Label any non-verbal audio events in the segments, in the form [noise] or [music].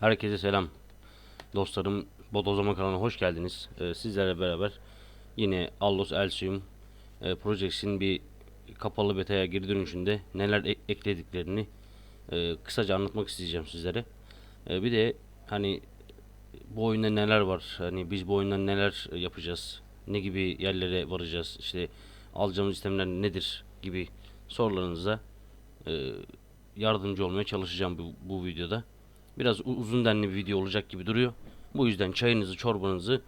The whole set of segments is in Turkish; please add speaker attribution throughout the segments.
Speaker 1: Herkese selam. Dostlarım Bodozlama kanalına hoş geldiniz. Ee, sizlerle beraber yine Allos Elsium e, Projects'in bir kapalı beta'ya geri dönüşünde neler e- eklediklerini e, kısaca anlatmak isteyeceğim sizlere. E, bir de hani bu oyunda neler var? Hani biz bu oyunda neler yapacağız? Ne gibi yerlere varacağız? İşte alacağımız sistemler nedir gibi sorularınıza e, yardımcı olmaya çalışacağım bu, bu videoda. Biraz uzun denli bir video olacak gibi duruyor. Bu yüzden çayınızı, çorbanızı,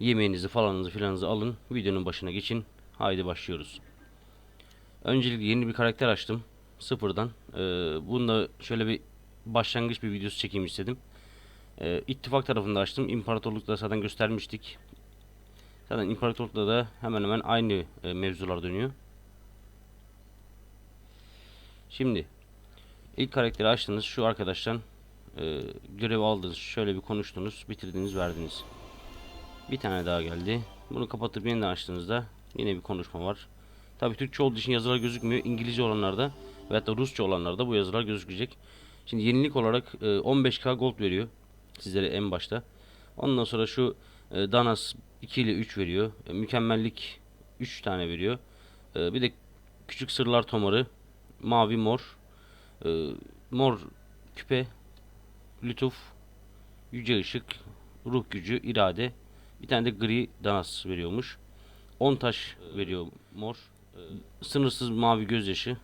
Speaker 1: yemeğinizi falanınızı filanınızı alın. Videonun başına geçin. Haydi başlıyoruz. Öncelikle yeni bir karakter açtım. Sıfırdan. Ee, bunda şöyle bir başlangıç bir videosu çekeyim istedim. Ee, ittifak tarafında açtım. İmparatorlukta zaten göstermiştik. Zaten İmparatorlukta da hemen hemen aynı e, mevzular dönüyor. Şimdi ilk karakteri açtınız. Şu arkadaştan e, görev aldınız. Şöyle bir konuştunuz. Bitirdiniz, verdiniz. Bir tane daha geldi. Bunu kapatıp yeniden açtığınızda yine bir konuşma var. Tabi Türkçe olduğu için yazılar gözükmüyor. İngilizce olanlarda veyahut da Rusça olanlarda bu yazılar gözükecek. Şimdi yenilik olarak e, 15k gold veriyor. Sizlere en başta. Ondan sonra şu e, Danas 2 ile 3 veriyor. E, mükemmellik 3 tane veriyor. E, bir de küçük sırlar tomarı mavi mor e, mor küpe lütuf yüce ışık ruh gücü irade. Bir tane de gri danas veriyormuş. 10 taş veriyor mor. E, sınırsız mavi gözyaşı.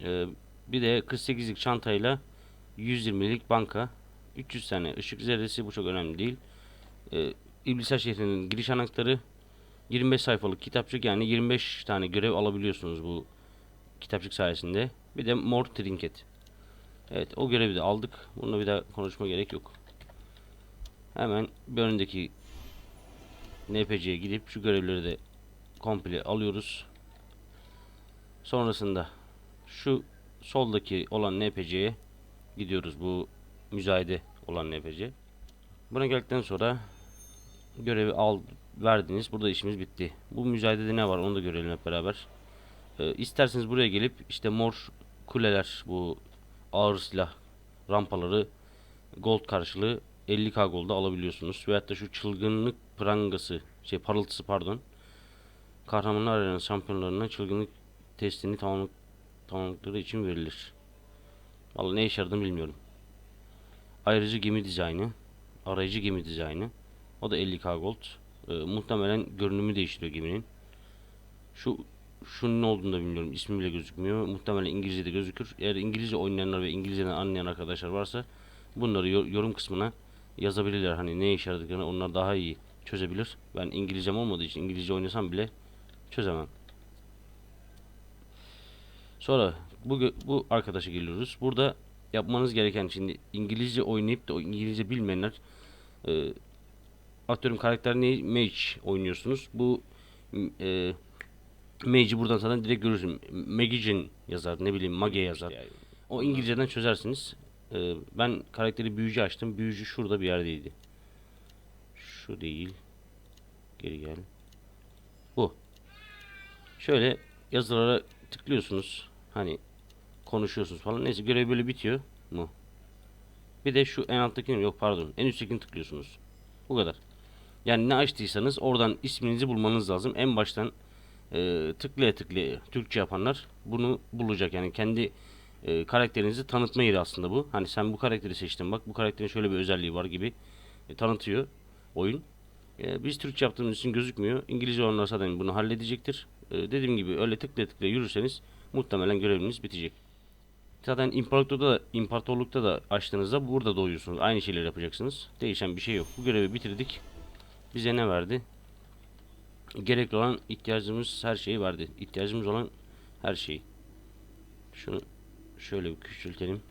Speaker 1: E, bir de 48'lik çantayla 120'lik banka. 300 tane ışık zerresi bu çok önemli değil. E, İblisler şehrinin giriş anahtarı. 25 sayfalık kitapçık yani 25 tane görev alabiliyorsunuz bu kitapçık sayesinde. Bir de mor trinket. Evet o görevi de aldık. Bununla bir daha konuşma gerek yok. Hemen bir öndeki NPC'ye gidip şu görevleri de komple alıyoruz. Sonrasında şu soldaki olan NPC'ye gidiyoruz. Bu müzayede olan NPC. Buna geldikten sonra görevi al verdiniz. Burada işimiz bitti. Bu müzayedede ne var onu da görelim hep beraber. Ee, isterseniz buraya gelip işte mor kuleler bu ağır silah rampaları gold karşılığı 50k golda alabiliyorsunuz. Veyahut da şu çılgınlık prangası şey parıltısı pardon. Kahramanlar arenası şampiyonlarına çılgınlık testini tamamladık, tamamladıkları için verilir. Vallahi ne işe yaradığını bilmiyorum. Ayrıca gemi dizaynı, arayıcı gemi dizaynı. O da 50k gold. Ee, muhtemelen görünümü değiştiriyor geminin. Şu şunun olduğunu da bilmiyorum. İsmi bile gözükmüyor. Muhtemelen İngilizce'de gözükür. Eğer İngilizce oynayanlar ve İngilizceden anlayan arkadaşlar varsa bunları yo- yorum kısmına yazabilirler. Hani ne işe yaradıklarını onlar daha iyi çözebilir. Ben İngilizcem olmadığı için İngilizce oynasam bile çözemem. Sonra bu bu arkadaşa geliyoruz. Burada yapmanız gereken şimdi İngilizce oynayıp da İngilizce bilmeyenler e, atıyorum karakter ne mage oynuyorsunuz. Bu e, Mage'i buradan zaten direkt görürsün. Magician yazar, ne bileyim Mage yazar. O İngilizceden çözersiniz. Ee, ben karakteri büyücü açtım. Büyücü şurada bir yerdeydi. Şu değil. Geri gel. Bu. Şöyle yazılara tıklıyorsunuz. Hani konuşuyorsunuz falan. Neyse görev böyle bitiyor mu? Bir de şu en alttakini yok pardon. En üsttekini tıklıyorsunuz. Bu kadar. Yani ne açtıysanız oradan isminizi bulmanız lazım. En baştan e, tıklaya tıklaya Türkçe yapanlar bunu bulacak. Yani kendi e, karakterinizi tanıtma yeri aslında bu. Hani sen bu karakteri seçtin bak bu karakterin şöyle bir özelliği var gibi e, tanıtıyor oyun. E, biz Türkçe yaptığımız için gözükmüyor. İngilizce olanlar zaten bunu halledecektir. E, dediğim gibi öyle tıklaya tıklaya yürürseniz muhtemelen göreviniz bitecek. Zaten imparatorlukta da, imparatorlukta da açtığınızda burada doğuyorsunuz. Aynı şeyleri yapacaksınız. Değişen bir şey yok. Bu görevi bitirdik. Bize ne verdi? Gerekli olan ihtiyacımız her şeyi verdi. İhtiyacımız olan her şeyi. Şunu şöyle bir küçültelim.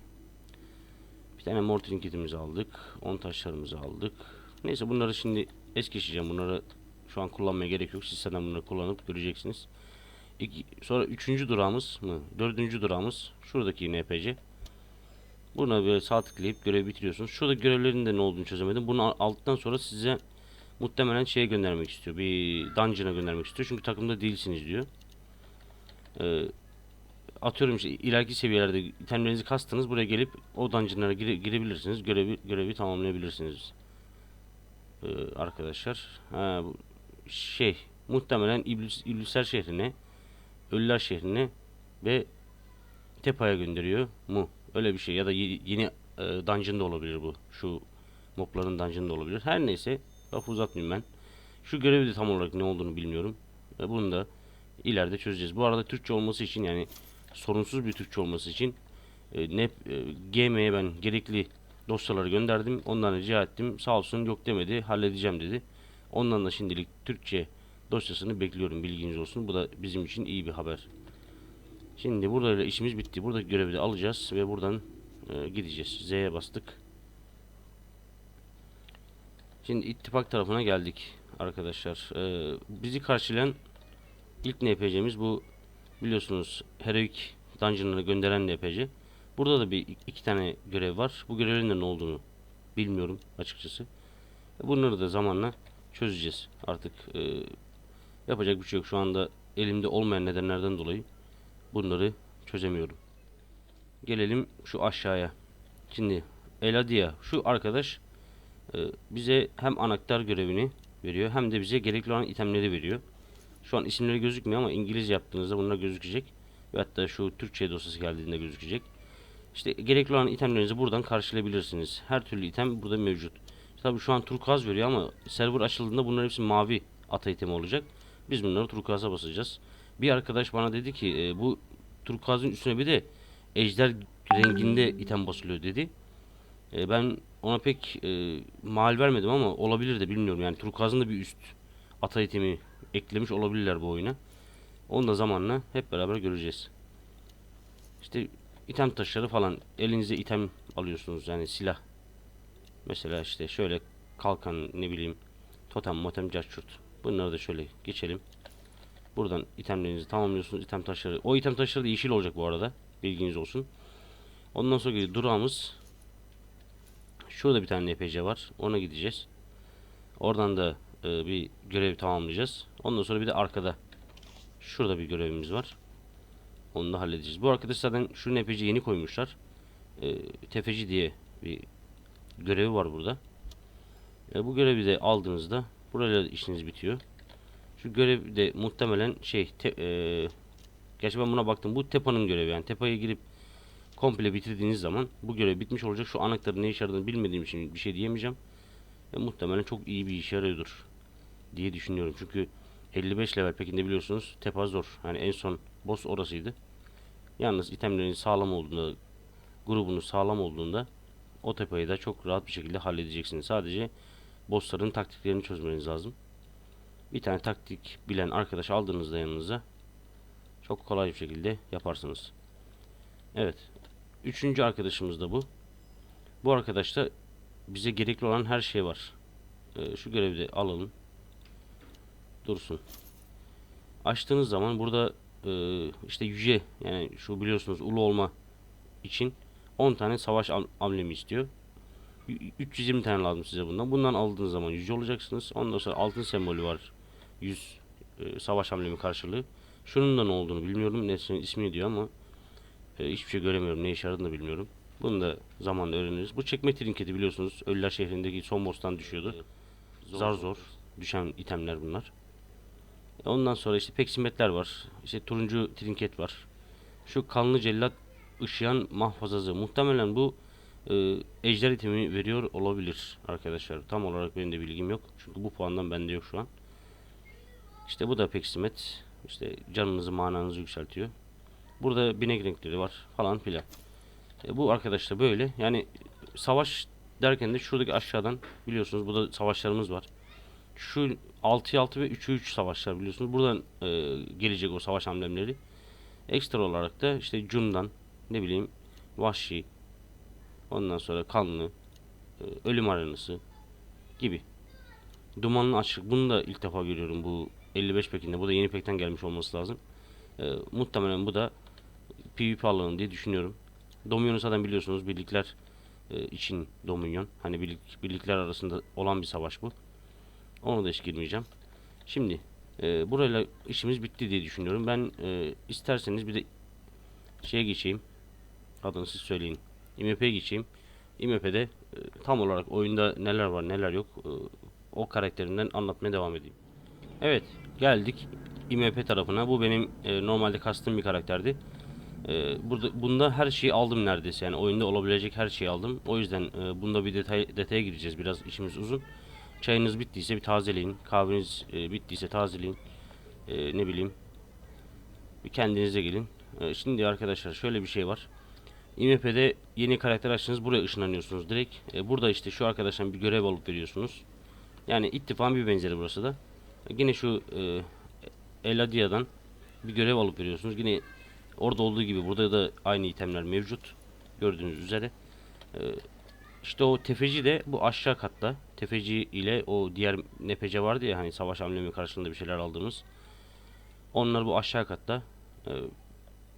Speaker 1: Bir tane mor trinketimizi aldık. 10 taşlarımızı aldık. Neyse bunları şimdi es geçeceğim. Bunları şu an kullanmaya gerek yok. Siz zaten bunları kullanıp göreceksiniz. İki, sonra üçüncü durağımız mı? Dördüncü durağımız şuradaki NPC. Buna böyle sağ tıklayıp görevi bitiriyorsunuz. Şurada görevlerin de ne olduğunu çözemedim. Bunu al- aldıktan sonra size muhtemelen şeye göndermek istiyor. Bir dungeon'a göndermek istiyor. Çünkü takımda değilsiniz diyor. Ee, atıyorum işte ileriki seviyelerde itemlerinizi kastınız buraya gelip o dungeonlara gire- girebilirsiniz. Görevi görevi tamamlayabilirsiniz. Ee, arkadaşlar. Ha, bu şey muhtemelen İblis, İblisler şehrine, Ölüler şehrine ve Tepa'ya gönderiyor mu? Öyle bir şey ya da ye- yeni e, dungeon da olabilir bu. Şu mobların dungeon da olabilir. Her neyse lafı uzatmayayım ben. Şu görevi de tam olarak ne olduğunu bilmiyorum. Ve bunu da ileride çözeceğiz. Bu arada Türkçe olması için yani sorunsuz bir Türkçe olması için e, ne e, GM'ye ben gerekli dosyaları gönderdim. Ondan rica ettim. Sağ olsun yok demedi. Halledeceğim dedi. Ondan da şimdilik Türkçe dosyasını bekliyorum. Bilginiz olsun. Bu da bizim için iyi bir haber. Şimdi burada işimiz bitti. Buradaki görevi de alacağız ve buradan e, gideceğiz. Z'ye bastık. Şimdi ittifak tarafına geldik arkadaşlar. E, bizi karşılayan ilk NPC'miz bu biliyorsunuz Heroic Dungeon'lara gönderen NPC. Burada da bir iki tane görev var. Bu görevlerin de ne olduğunu bilmiyorum açıkçası. Bunları da zamanla çözeceğiz. Artık e, yapacak bir şey yok. Şu anda elimde olmayan nedenlerden dolayı bunları çözemiyorum. Gelelim şu aşağıya. Şimdi Eladia şu arkadaş bize hem anahtar görevini veriyor hem de bize gerekli olan itemleri veriyor. Şu an isimleri gözükmüyor ama İngilizce yaptığınızda bunlar gözükecek. Ve hatta şu Türkçe dosyası geldiğinde gözükecek. İşte gerekli olan itemlerinizi buradan karşılayabilirsiniz. Her türlü item burada mevcut. Tabi şu an turkuaz veriyor ama server açıldığında bunların hepsi mavi ata itemi olacak. Biz bunları turkuaza basacağız. Bir arkadaş bana dedi ki e, bu turkuazın üstüne bir de ejder renginde item basılıyor dedi. E, ben ona pek e, mal vermedim ama olabilir de bilmiyorum. Yani turkuazın da bir üst ata itemi eklemiş olabilirler bu oyuna. Onu da zamanla hep beraber göreceğiz. İşte item taşları falan elinize item alıyorsunuz yani silah. Mesela işte şöyle kalkan ne bileyim totem motem carçurt. Bunları da şöyle geçelim. Buradan itemlerinizi tamamlıyorsunuz. item taşları. O item taşları da yeşil olacak bu arada. Bilginiz olsun. Ondan sonra geliyor durağımız. Şurada bir tane NPC var. Ona gideceğiz. Oradan da e, bir görev tamamlayacağız. Ondan sonra bir de arkada. Şurada bir görevimiz var. Onu da halledeceğiz. Bu arkadaş zaten şu NPC yeni koymuşlar. E, tefeci diye bir görevi var burada. E, bu görevi de aldığınızda burayla işiniz bitiyor. Şu görev de muhtemelen şey te, e, gerçi ben buna baktım. Bu Tepa'nın görevi yani Tepa'ya girip komple bitirdiğiniz zaman bu görev bitmiş olacak. Şu anahtarın ne işe yaradığını bilmediğim için bir şey diyemeyeceğim. E, muhtemelen çok iyi bir işe yarıyordur diye düşünüyorum. Çünkü 55 level pekinde biliyorsunuz Tepa zor. Yani en son boss orasıydı. Yalnız itemlerin sağlam olduğunda grubunuz sağlam olduğunda o tepayı da çok rahat bir şekilde halledeceksiniz. Sadece bossların taktiklerini çözmeniz lazım. Bir tane taktik bilen arkadaş aldığınızda yanınıza çok kolay bir şekilde yaparsınız. Evet. Üçüncü arkadaşımız da bu. Bu arkadaşta bize gerekli olan her şey var. Ee, şu görevi de alalım. Dursun. Açtığınız zaman burada e, işte yüce yani şu biliyorsunuz ulu olma için 10 tane savaş am- amblemi istiyor. Y- 320 tane lazım size bundan. Bundan aldığınız zaman yüce olacaksınız. Ondan sonra altın sembolü var. 100 e, savaş amblemi karşılığı. Şunun da ne olduğunu bilmiyorum. Nesinin ismini diyor ama e, hiçbir şey göremiyorum. Ne işe yaradığını da bilmiyorum. Bunu da zamanla öğreniriz. Bu çekme trinketi biliyorsunuz. Ölüler şehrindeki son boss'tan düşüyordu. Zar zor düşen itemler bunlar. E, Ondan sonra işte peksimetler var. İşte turuncu trinket var. Şu kanlı cellat ışıyan mahfazazı. Muhtemelen bu e, ejder itemi veriyor olabilir arkadaşlar. Tam olarak benim de bilgim yok. Çünkü bu puandan bende yok şu an. İşte bu da peksimet. İşte canınızı mananızı yükseltiyor. Burada binek renkleri var falan filan. E, bu arkadaşlar böyle. Yani savaş derken de şuradaki aşağıdan biliyorsunuz burada savaşlarımız var. Şu 6'ya 6 ve 3'e 3 savaşlar biliyorsunuz. Buradan e, gelecek o savaş amblemleri. Ekstra olarak da işte Cun'dan ne bileyim Vahşi ondan sonra Kanlı e, Ölüm Arenası gibi. Dumanlı Açlık bunu da ilk defa görüyorum bu 55 pekinde. Bu da yeni pekten gelmiş olması lazım. E, muhtemelen bu da PvP alanı diye düşünüyorum. Dominion'u zaten biliyorsunuz birlikler e, için Dominion. Hani birlik, birlikler arasında olan bir savaş bu. Onu da hiç girmeyeceğim. Şimdi e, burayla işimiz bitti diye düşünüyorum. Ben e, isterseniz bir de şeye geçeyim. Adını siz söyleyin. IMP'ye geçeyim. IMP'de e, tam olarak oyunda neler var neler yok e, o karakterinden anlatmaya devam edeyim. Evet geldik IMP tarafına. Bu benim e, normalde kastığım bir karakterdi. E, burada bunda her şeyi aldım neredeyse yani oyunda olabilecek her şeyi aldım. O yüzden e, bunda bir detay detaya gireceğiz biraz işimiz uzun. Çayınız bittiyse bir tazeleyin. Kahveniz e, bittiyse tazeleyin. E, ne bileyim. Bir kendinize gelin. E, şimdi arkadaşlar şöyle bir şey var. IMP'de yeni karakter açtınız buraya ışınlanıyorsunuz direkt. E, burada işte şu arkadaştan bir görev alıp veriyorsunuz. Yani ittifakın bir benzeri burası da. Yine şu e, Eladia'dan bir görev alıp veriyorsunuz. Yine orada olduğu gibi burada da aynı itemler mevcut. Gördüğünüz üzere. E, işte o tefeci de bu aşağı katta. Tefeci ile o diğer nepece vardı ya hani savaş amblemi karşılığında bir şeyler aldığımız. Onlar bu aşağı katta. E,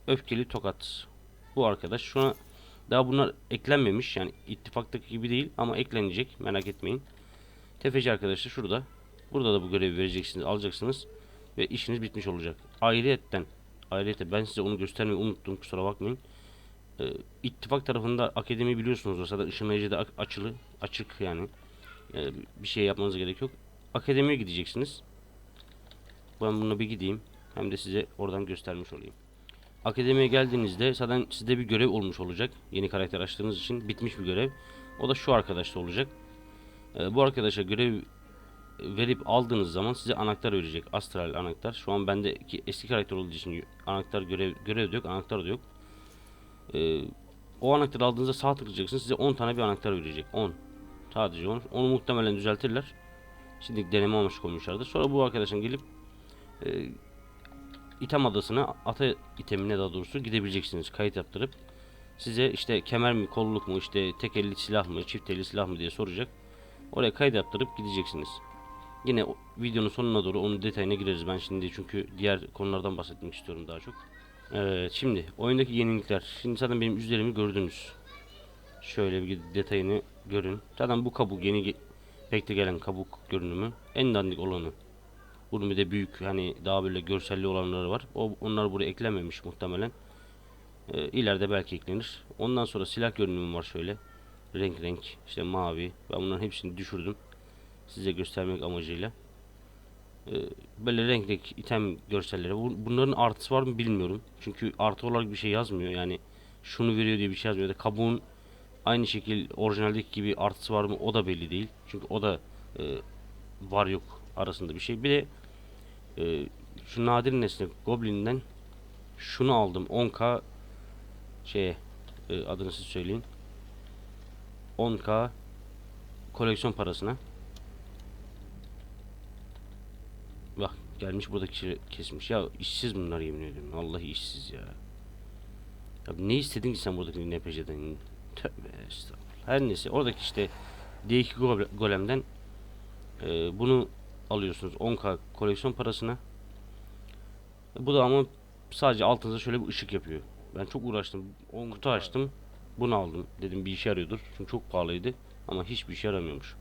Speaker 1: öfkeli tokat. Bu arkadaş şu an daha bunlar eklenmemiş yani ittifaktaki gibi değil ama eklenecek merak etmeyin. Tefeci arkadaşı şurada. Burada da bu görevi vereceksiniz, alacaksınız ve işiniz bitmiş olacak. Ayrıyetten, ayrıyeten ben size onu göstermeyi unuttum kusura bakmayın. Ee, ittifak tarafında akademi biliyorsunuz o sırada ışınlayıcı da a- açılı, açık yani. Ee, bir şey yapmanıza gerek yok. Akademiye gideceksiniz. Ben bununla bir gideyim. Hem de size oradan göstermiş olayım. Akademiye geldiğinizde zaten sizde bir görev olmuş olacak. Yeni karakter açtığınız için bitmiş bir görev. O da şu arkadaşta olacak. Ee, bu arkadaşa görev verip aldığınız zaman size anahtar verecek. Astral anahtar. Şu an bendeki eski karakter olduğu için anahtar görev görev de yok, anahtar da yok. Ee, o anahtarı aldığınızda sağ tıklayacaksınız. Size 10 tane bir anahtar verecek. 10. Sadece 10. Onu muhtemelen düzeltirler. Şimdi deneme amaçlı koymuşlardır. Sonra bu arkadaşın gelip e, item adasına ata itemine daha doğrusu gidebileceksiniz kayıt yaptırıp size işte kemer mi kolluk mu işte tek elli silah mı çift elli silah mı diye soracak oraya kayıt yaptırıp gideceksiniz yine videonun sonuna doğru onun detayına gireriz ben şimdi çünkü diğer konulardan bahsetmek istiyorum daha çok evet şimdi oyundaki yenilikler şimdi zaten benim üzerimi gördünüz şöyle bir detayını görün zaten bu kabuk yeni pekte gelen kabuk görünümü en dandik olanı bunun bir de büyük hani daha böyle görselli olanları var. O onlar buraya eklenmemiş muhtemelen. Ee, ileride belki eklenir. Ondan sonra silah görünümü var şöyle. Renk renk işte mavi. Ben bunların hepsini düşürdüm. Size göstermek amacıyla. Ee, böyle renk renk item görselleri. Bu- Bunların artısı var mı bilmiyorum. Çünkü artı olarak bir şey yazmıyor. Yani şunu veriyor diye bir şey yazmıyor. Kabuğun aynı şekil orijinaldeki gibi artısı var mı o da belli değil. Çünkü o da e, var yok arasında bir şey. Bir de e, şu nadir nesne Goblin'den şunu aldım 10k şeye e, adını siz söyleyin 10k koleksiyon parasına bak gelmiş burada kesmiş ya işsiz bunlar yemin ediyorum vallahi işsiz ya ya ne istedin ki sen buradaki NPC'den tövbe estağfurullah her neyse oradaki işte D2 gole- golemden e, bunu alıyorsunuz 10k koleksiyon parasına. Bu da ama sadece altınıza şöyle bir ışık yapıyor. Ben çok uğraştım. 10 kutu açtım. Bunu aldım. Dedim bir işe yarıyordur. Çünkü çok pahalıydı. Ama hiçbir işe yaramıyormuş.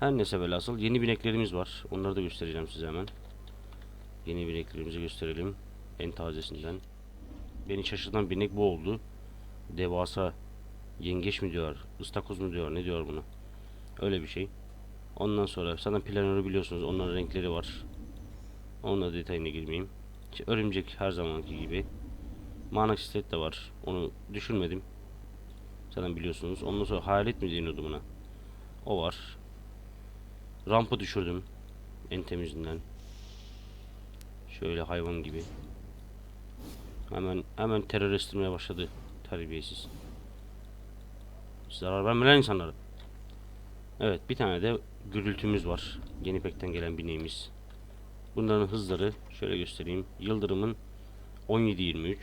Speaker 1: Her neyse velhasıl yeni bineklerimiz var. Onları da göstereceğim size hemen. Yeni bineklerimizi gösterelim. En tazesinden. Beni şaşırtan binek bu oldu. Devasa yengeç mi diyor, ıstakoz mu diyor, ne diyor buna? Öyle bir şey. Ondan sonra zaten planörü biliyorsunuz onların renkleri var. Onunla detayına girmeyeyim. İşte örümcek her zamanki gibi. Mana sislet de var. Onu düşürmedim. Zaten biliyorsunuz. Ondan sonra hayalet mi deniyordu buna? O var. Rampı düşürdüm. En temizinden. Şöyle hayvan gibi. Hemen hemen terör başladı. Terbiyesiz. Zarar vermeyen insanlara. Evet bir tane de gürültümüz var. Yeni pekten gelen bineğimiz. Bunların hızları şöyle göstereyim. Yıldırım'ın 17-23,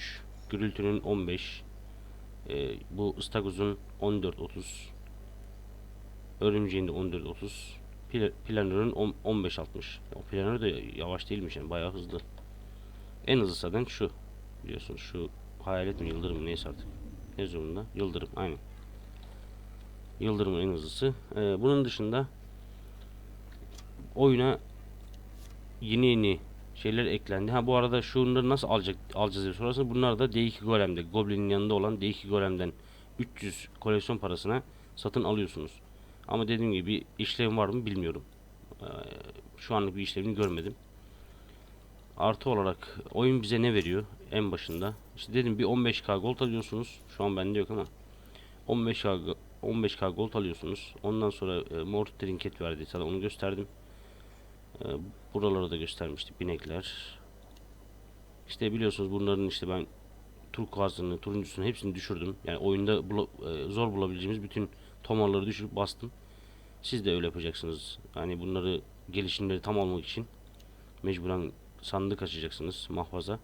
Speaker 1: gürültünün 15, e, bu ıstagozun 14-30, örümceğin de 14-30, pla- planörün 10 15-60. O planör de yavaş değilmiş yani bayağı hızlı. En hızlı zaten şu. Biliyorsunuz şu hayalet mi yıldırım mı neyse artık. Ne zorunda? Yıldırım aynen. Yıldırım'ın en hızlısı. Ee, bunun dışında oyuna yeni yeni şeyler eklendi. Ha bu arada şunları nasıl alacak alacağız diye sorarsanız bunlar da D2 Golem'de Goblin'in yanında olan D2 Golem'den 300 koleksiyon parasına satın alıyorsunuz. Ama dediğim gibi işlem var mı bilmiyorum. Ee, şu anlık bir işlemini görmedim. Artı olarak oyun bize ne veriyor en başında? İşte dedim bir 15k gold alıyorsunuz. Şu an bende yok ama 15k go- 15k gold alıyorsunuz. Ondan sonra e, mor trinket verdi. Sana onu gösterdim. E, buraları da göstermiştik binekler. İşte biliyorsunuz bunların işte ben turkuazını, turuncusunu hepsini düşürdüm. Yani oyunda bula- e, zor bulabileceğimiz bütün tomarları düşürüp bastım. Siz de öyle yapacaksınız. Hani bunları gelişimleri tam almak için mecburen sandık açacaksınız mahfaza.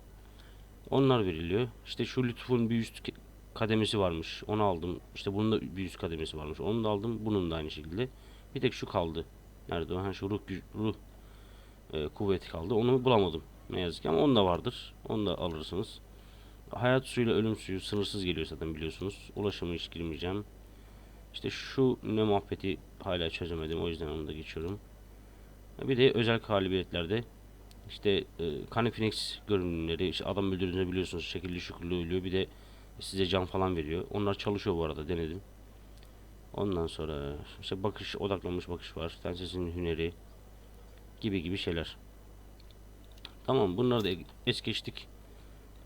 Speaker 1: Onlar veriliyor. İşte şu lütfun bir üst kademesi varmış. Onu aldım. İşte bunun da bir üst kademesi varmış. Onu da aldım. Bunun da aynı şekilde. Bir tek şu kaldı. Nerede o? Ha şu ruh, ruh e, kuvveti kaldı. Onu bulamadım. Ne yazık ki ama onu da vardır. Onu da alırsınız. Hayat suyuyla ölüm suyu sınırsız geliyor zaten biliyorsunuz. Ulaşıma hiç girmeyeceğim. İşte şu ne muhabbeti hala çözemedim. O yüzden onu da geçiyorum. Bir de özel galibiyetlerde işte e, Canifenex görünümleri, işte adam öldürdüğünde biliyorsunuz şekilli şükürlü ölüyor. Bir de size can falan veriyor. Onlar çalışıyor bu arada denedim. Ondan sonra işte bakış, odaklanmış bakış var. Tensesinin hüneri gibi gibi şeyler. Tamam bunları da es geçtik.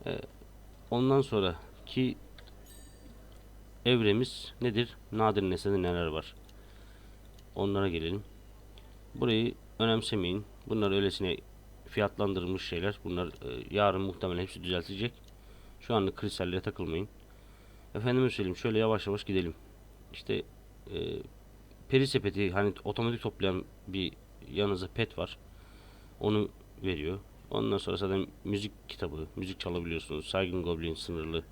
Speaker 1: Ee, ondan sonra ki evremiz nedir? Nadir nesnede neler var? Onlara gelelim. Burayı önemsemeyin. Bunlar öylesine fiyatlandırılmış şeyler. Bunlar e, yarın muhtemelen hepsi düzeltilecek. Şu anlık kristallere takılmayın. Efendime söyleyeyim şöyle yavaş yavaş gidelim. İşte e, peri sepeti hani otomatik toplayan bir yanınızda pet var. Onu veriyor. Ondan sonra zaten müzik kitabı, müzik çalabiliyorsunuz. Saygın Goblin sınırlı.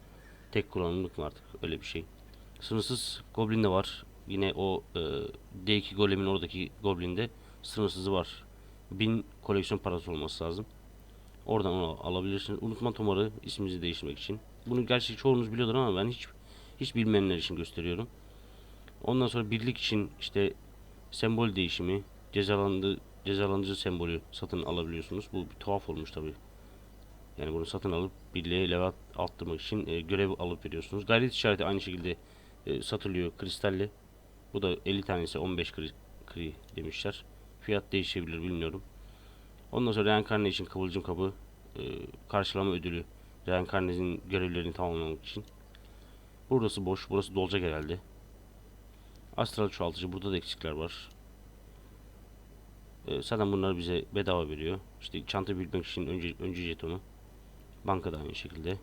Speaker 1: Tek kullanımlık mı artık öyle bir şey. Sınırsız Goblin de var. Yine o e, D2 Golem'in oradaki Goblin'de sınırsızı var. 1000 koleksiyon parası olması lazım. Oradan onu alabilirsiniz. Unutma tomarı isminizi değiştirmek için. Bunu gerçi çoğunuz biliyordur ama ben hiç hiç bilmeyenler için gösteriyorum. Ondan sonra birlik için işte sembol değişimi, cezalandı cezalandırıcı sembolü satın alabiliyorsunuz. Bu bir tuhaf olmuş tabi. Yani bunu satın alıp birliğe level arttırmak için e, görev alıp veriyorsunuz. Gayret işareti aynı şekilde e, satılıyor kristalle. Bu da 50 tanesi 15 kri, kri demişler. Fiyat değişebilir bilmiyorum. Ondan sonra Reincarnation kıvılcım kabı e, karşılama ödülü Reincarnation'in görevlerini tamamlamak için. Burası boş, burası dolacak herhalde. Astral çoğaltıcı burada da eksikler var. E, zaten bunlar bize bedava veriyor. İşte çanta bilmek için önce, önce jetonu. Bankada aynı şekilde.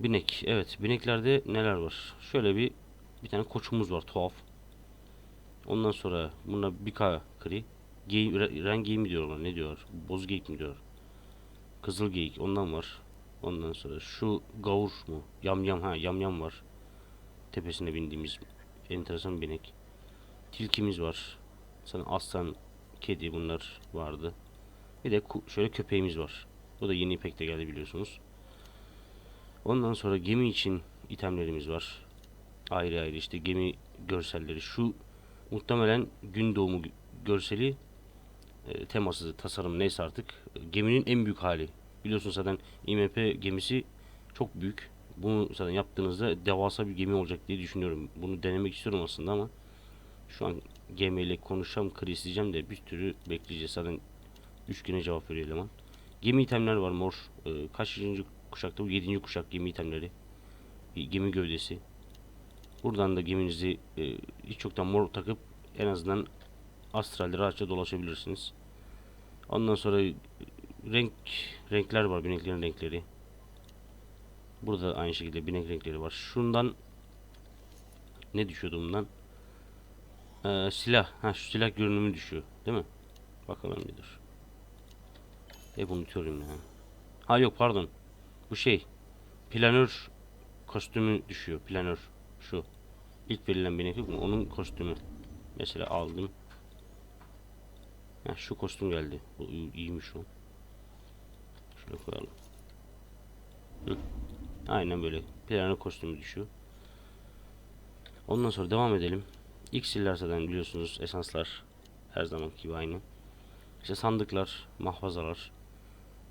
Speaker 1: Binek. Evet. Bineklerde neler var? Şöyle bir bir tane koçumuz var tuhaf. Ondan sonra buna bir K kri. Geyik, re- ren geyik mi diyorlar ne diyorlar? Boz geyik mi diyor? Kızıl geyik ondan var. Ondan sonra şu gavur mu? Yam yam ha yam yam var. Tepesine bindiğimiz enteresan binek. Tilkimiz var. Sana aslan, kedi bunlar vardı. Bir de şöyle köpeğimiz var. Bu da yeni ipekte geldi biliyorsunuz. Ondan sonra gemi için itemlerimiz var. Ayrı ayrı işte gemi görselleri. Şu muhtemelen gün doğumu gö- görseli e, teması, tasarım neyse artık e, geminin en büyük hali. Biliyorsunuz zaten IMP gemisi çok büyük. Bunu zaten yaptığınızda devasa bir gemi olacak diye düşünüyorum. Bunu denemek istiyorum aslında ama şu an gemiyle konuşacağım, kriz de bir türlü bekleyeceğiz. Zaten 3 güne cevap veriyor eleman. Gemi itemler var mor. E, kaçıncı kuşakta bu? 7. kuşak gemi itemleri. Gemi gövdesi. Buradan da geminizi e, hiç çoktan mor takıp en azından astralde rahatça dolaşabilirsiniz. Ondan sonra e, renk renkler var bineklerin renkleri. Burada da aynı şekilde binek renkleri var. Şundan ne düşüyordu bundan? Ee, silah. Ha şu silah görünümü düşüyor. Değil mi? Bakalım bir dur. Hep unutuyorum ya. Ha yok pardon. Bu şey. Planör kostümü düşüyor. Planör. Şu. İlk verilen yok mu? Onun kostümü. Mesela aldım. Ha, şu kostüm geldi. Bu iyi- iyiymiş o. Şöyle koyalım. Hı. Aynen böyle. Planör kostümü düşüyor. Ondan sonra devam edelim. İksirler zaten biliyorsunuz esanslar her zaman gibi aynı. İşte sandıklar, mahfazalar.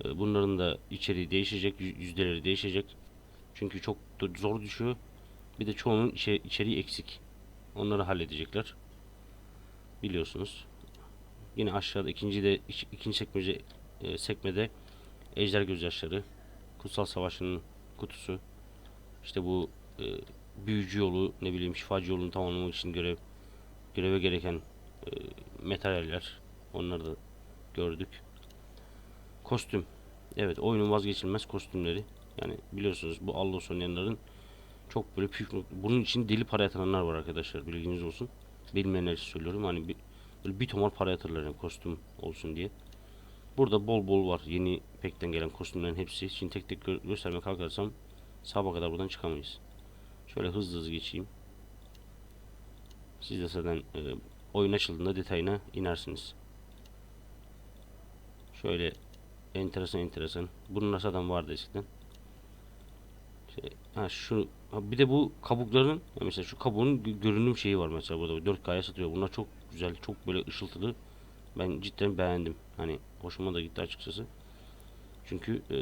Speaker 1: E, bunların da içeriği değişecek, yü- yüzdeleri değişecek. Çünkü çok zor düşüyor. Bir de çoğunun içe- içeriği eksik. Onları halledecekler. Biliyorsunuz. Yine aşağıda ikinci de ikinci sekmece e, sekmede Ejder Gözyaşları, Kutsal Savaşı'nın kutusu. İşte bu e, büyücü yolu, ne bileyim şifacı yolunu tamamlamak için görev göreve gereken e, materyaller. Onları da gördük. Kostüm. Evet, oyunun vazgeçilmez kostümleri. Yani biliyorsunuz bu Allos oynayanların çok böyle püf Bunun için deli para yatıranlar var arkadaşlar. Bilginiz olsun. Bilmeyenler için söylüyorum. Hani bir, böyle bir tomar para yatırırlar yani kostüm olsun diye. Burada bol bol var. Yeni pekten gelen kostümlerin hepsi. Şimdi tek tek gö- göstermeye kalkarsam sabaha kadar buradan çıkamayız. Şöyle hızlı hızlı geçeyim. Siz de zaten e, oyun açıldığında detayına inersiniz. Şöyle enteresan enteresan. Bunun zaten vardı eskiden. Şey, ha şu ha bir de bu kabukların mesela şu kabuğun gö- görünüm şeyi var mesela burada 4K'ya satıyor. Bunlar çok güzel, çok böyle ışıltılı. Ben cidden beğendim. Hani hoşuma da gitti açıkçası. Çünkü e,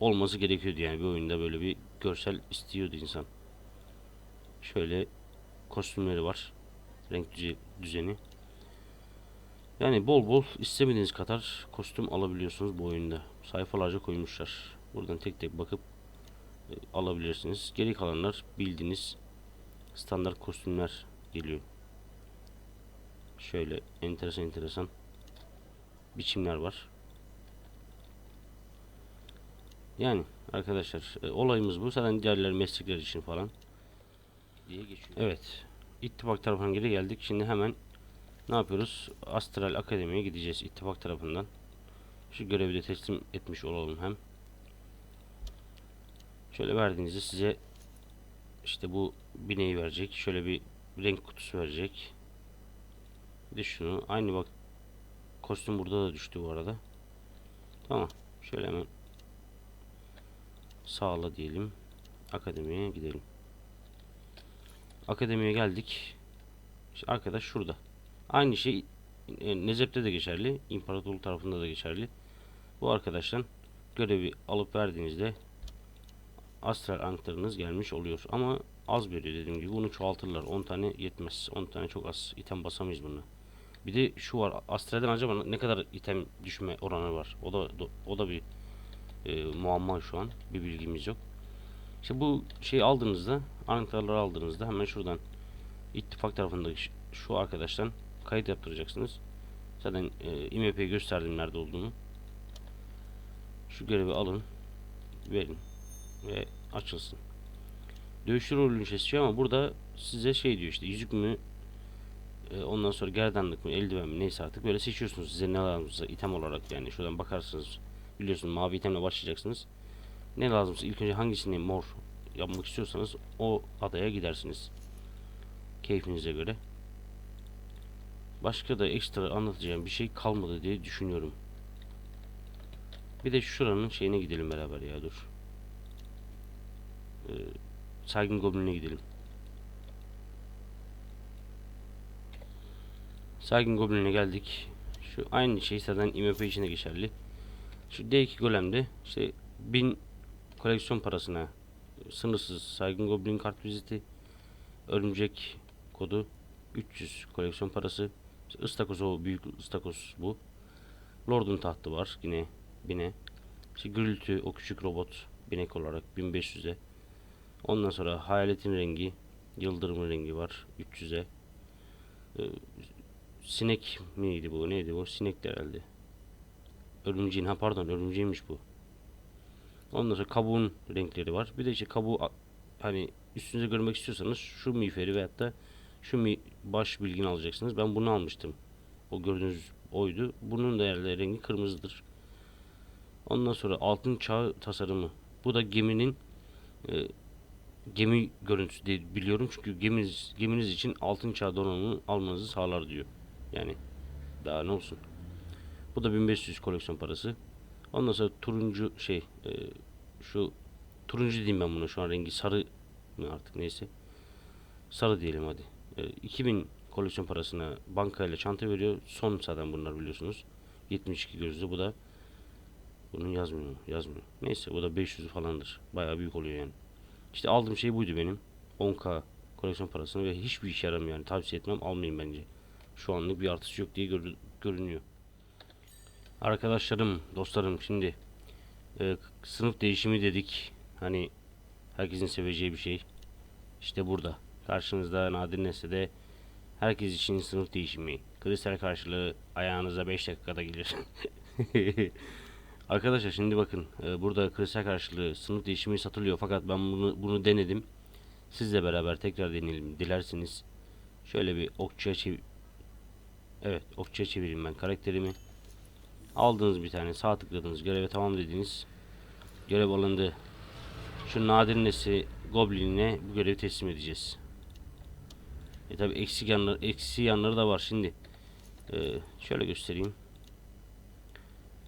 Speaker 1: olması gerekiyordu yani bir oyunda böyle bir görsel istiyordu insan. Şöyle kostümleri var. Renk düze- düzeni. Yani bol bol istemediğiniz kadar kostüm alabiliyorsunuz bu oyunda. Sayfalarca koymuşlar. Buradan tek tek bakıp e, alabilirsiniz. Geri kalanlar bildiğiniz standart kostümler geliyor. Şöyle enteresan enteresan biçimler var. Yani arkadaşlar e, olayımız bu. Zaten diğerler meslekler için falan diye geçiyor. Evet. İttifak tarafından geri geldik. Şimdi hemen ne yapıyoruz? Astral Akademi'ye gideceğiz ittifak tarafından. Şu görevi de teslim etmiş olalım hem. Şöyle verdiğinizde size işte bu bineği verecek. Şöyle bir renk kutusu verecek. Bir de şunu. Aynı bak kostüm burada da düştü bu arada. Tamam. Şöyle hemen sağla diyelim. Akademiye gidelim. Akademiye geldik. İşte arkadaş şurada. Aynı şey e, Nezep'te de geçerli. İmparatorluk tarafında da geçerli. Bu arkadaştan görevi alıp verdiğinizde astral anahtarınız gelmiş oluyor. Ama az veriyor dediğim gibi. Bunu çoğaltırlar. 10 tane yetmez. 10 tane çok az. item basamayız bunu. Bir de şu var. Astral'den acaba ne kadar item düşme oranı var? O da o da bir e, muamma şu an. Bir bilgimiz yok. İşte bu şeyi aldığınızda anahtarları aldığınızda hemen şuradan ittifak tarafındaki şu arkadaştan kayıt yaptıracaksınız. Zaten e, IMP'yi gösterdim nerede olduğunu. Şu görevi alın. Verin. Ve açılsın. Dövüşçü rolünü istiyor ama burada size şey diyor işte yüzük mü e, ondan sonra gerdanlık mı eldiven mi neyse artık böyle seçiyorsunuz size ne lazımsa item olarak yani şuradan bakarsınız biliyorsunuz mavi itemle başlayacaksınız ne lazımsa ilk önce hangisini mor yapmak istiyorsanız o adaya gidersiniz keyfinize göre başka da ekstra anlatacağım bir şey kalmadı diye düşünüyorum bir de şuranın şeyine gidelim beraber ya dur ee, Saygın Goblin'e gidelim Saygın Goblin'e geldik. Şu aynı şey zaten IMF için geçerli. Şu D2 golemde işte 1000 koleksiyon parasına sınırsız Saygın Goblin kart viziti örümcek kodu 300 koleksiyon parası işte ıstakoz o büyük ıstakoz bu. Lord'un tahtı var yine bine. İşte gürültü o küçük robot binek olarak 1500'e ondan sonra hayaletin rengi yıldırımın rengi var 300'e Ee, sinek miydi bu neydi bu? Sinek de herhalde. Örümceğin ha pardon örümceğiymiş bu. Ondan sonra kabuğun renkleri var. Bir de işte kabuğu hani üstünüze görmek istiyorsanız şu miğferi veyahut da şu baş bilgini alacaksınız ben bunu almıştım o gördüğünüz oydu bunun herhalde rengi kırmızıdır ondan sonra altın çağ tasarımı bu da geminin e, gemi görüntüsü diye biliyorum çünkü geminiz geminiz için altın çağ donanımını almanızı sağlar diyor. Yani daha ne olsun. Bu da 1500 koleksiyon parası. Ondan sonra turuncu şey e, şu turuncu diyeyim ben buna şu an rengi sarı mı artık neyse. Sarı diyelim hadi. E, 2000 koleksiyon parasına bankayla çanta veriyor. Son zaten bunlar biliyorsunuz. 72 gözlü bu da Bunun yazmıyor. Yazmıyor. Neyse bu da 500 falandır. Bayağı büyük oluyor yani. İşte aldığım şey buydu benim. 10k koleksiyon parasını ve hiçbir işe yaramıyor yani. Tavsiye etmem almayın bence. Şu anlık bir artısı yok diye görü- görünüyor. Arkadaşlarım, dostlarım şimdi e, sınıf değişimi dedik. Hani herkesin seveceği bir şey. İşte burada. Karşınızda Nadir Nesli'de herkes için sınıf değişimi. Kristal karşılığı ayağınıza 5 dakikada gelir. [laughs] Arkadaşlar şimdi bakın e, burada kristal karşılığı sınıf değişimi satılıyor fakat ben bunu bunu denedim. Sizle beraber tekrar deneyelim dilerseniz. Şöyle bir okçuya çev Evet okçuya çevireyim ben karakterimi. Aldığınız bir tane sağ tıkladınız göreve tamam dediniz. Görev alındı. Şu nadir nesli goblinine bu görevi teslim edeceğiz. E tabi eksik yanları, eksi yanları da var şimdi. Ee, şöyle göstereyim.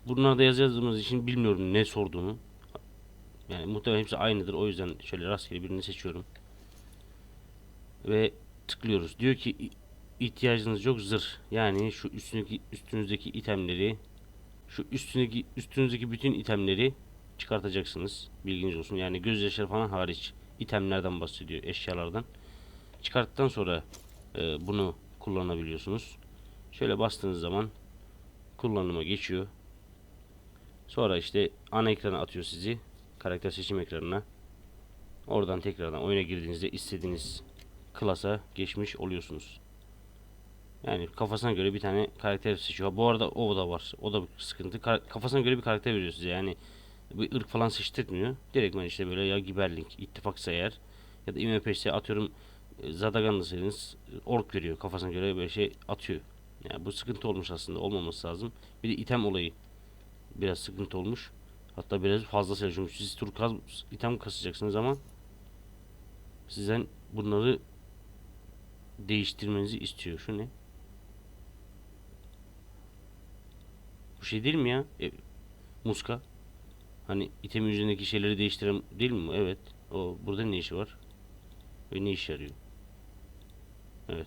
Speaker 1: Bunlarda yazı yazdığımız için bilmiyorum ne sorduğunu. Yani muhtemelen hepsi aynıdır. O yüzden şöyle rastgele birini seçiyorum. Ve tıklıyoruz. Diyor ki "İ- ihtiyacınız yok zırh. Yani şu üstündeki üstünüzdeki itemleri şu üstündeki üstünüzdeki bütün itemleri çıkartacaksınız. Bilginiz olsun. Yani gözyaşları falan hariç itemlerden bahsediyor, eşyalardan. Çıkarttıktan sonra e, bunu kullanabiliyorsunuz. Şöyle bastığınız zaman kullanıma geçiyor. Sonra işte ana ekrana atıyor sizi. Karakter seçim ekranına. Oradan tekrardan oyuna girdiğinizde istediğiniz klasa geçmiş oluyorsunuz. Yani kafasına göre bir tane karakter seçiyor. Bu arada o da var. O da bir sıkıntı. Ka- kafasına göre bir karakter veriyor size. Yani bir ırk falan seçtirmiyor. Direktman işte böyle ya Giberling, ittifaksa eğer ya da IMP'se atıyorum e, Zadaganlısaydınız ork veriyor. Kafasına göre böyle şey atıyor. Yani bu sıkıntı olmuş aslında. Olmaması lazım. Bir de item olayı biraz sıkıntı olmuş. Hatta biraz fazla sayı. Çünkü siz tur kaz, item kasacaksınız ama sizden bunları değiştirmenizi istiyor. Şu ne? Bu şey değil mi ya? E, muska. Hani itemin üzerindeki şeyleri değiştiren değil mi? Evet. O burada ne işi var? Ve ne işe yarıyor? Evet.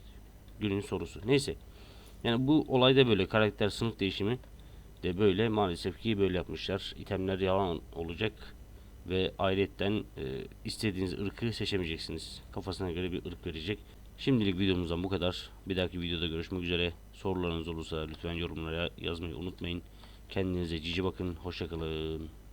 Speaker 1: Günün sorusu. Neyse. Yani bu olayda böyle karakter sınıf değişimi de böyle maalesef ki böyle yapmışlar. İtemler yalan olacak ve ayrıyetten e, istediğiniz ırkı seçemeyeceksiniz. Kafasına göre bir ırk verecek. Şimdilik videomuzdan bu kadar. Bir dahaki videoda görüşmek üzere. Sorularınız olursa lütfen yorumlara yazmayı unutmayın. Kendinize cici bakın. Hoşçakalın.